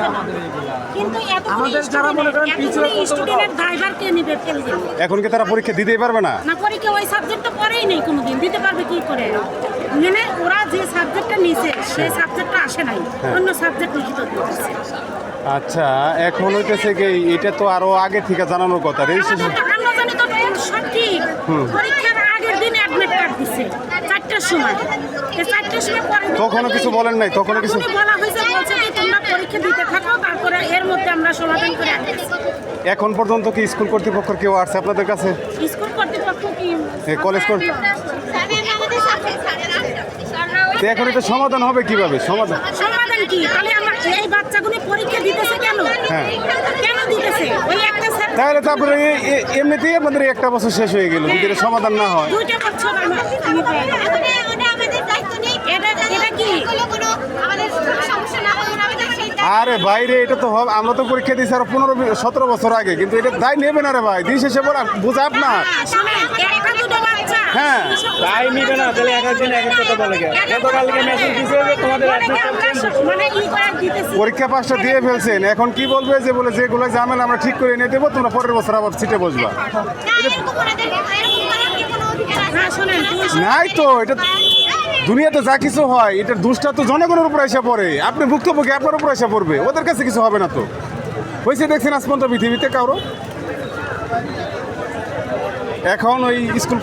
দিচ্ছে আমাদের যারা মনে করেন পিছনে স্টুডেন্টের ড্রাইভার কে নিবে ফেল এখন কি তারা পরীক্ষা দিতেই পারবে না? না পরীক্ষা ওই সাবজেক্ট তো পড়েই নেই কোনোদিন। দিতে পারবে কি করে? মানে ওরা যে সাবজেক্টটা নিছে সেই সাবজেক্টটা আসে নাই। অন্য সাবজেক্ট লিখিত দিয়েছে আচ্ছা এখন হইতেছে কি এটা তো আরও আগে থেকে জানানোর কথা। রেজিস্ট্রেশন আমরা জানি তো সব ঠিক চারটার সময়। চারটার সময় তখনও কিছু বলেন নাই, তখনও কিছু- বলা হয়েছে বলছে কি তোমরা পরীক্ষা দিতে থাকো তারপরে এর মধ্যে আমরা সমাধান করে আনতেছি এখন পর্যন্ত কি স্কুল কর্তৃপক্ষের কেউ আসছে আপনাদের কাছে? স্কুল কর্তৃপক্ষ কি? কলেজ কর- তো এখন এটা সমাধান হবে কীভাবে? সমাধান সমাধান কি? তাহলে আমার এই বাচ্চাগুলো পরীক্ষা তাহলে তারপরে এমনিতেই আমাদের একটা বছর শেষ হয়ে গেল যদি সমাধান না হয়। আরে বাইরে এটা তো হবে আমরা তো পরীক্ষা দিয়েছি আরও পনেরো সতেরো বছর আগে কিন্তু এটা দায় নেবে না রে ভাই। দিন শেষে বলা বোঝা আপনার হ্যাঁ। তাই নিবে না তাহলে এক একদিন এক এক বলে গতকালকে মেসেজ দিছে যে তোমাদের অনেকে আমরা সব- মানে দিতেছি। পরীক্ষা পাশটা দিয়ে ফেলছেন। এখন কি বলবে যে বলে যেগুলো ঝামেলা আমরা ঠিক করে এনে দেবো তোমরা পরের বছর আবার সিটে বসবা। নাই তো এটা দুনিয়াতে যা কিছু হয় এটার দুষ্টা তো জনগণের উপর এসে পড়ে। আপনি ভুক্তভোগী আপনার উপর এসে পড়বে। ওদের কাছে কিছু হবে না তো। হয়েছে দেখছেন আসমান তো পৃথিবীতে কারও? এখন ওই স্কুল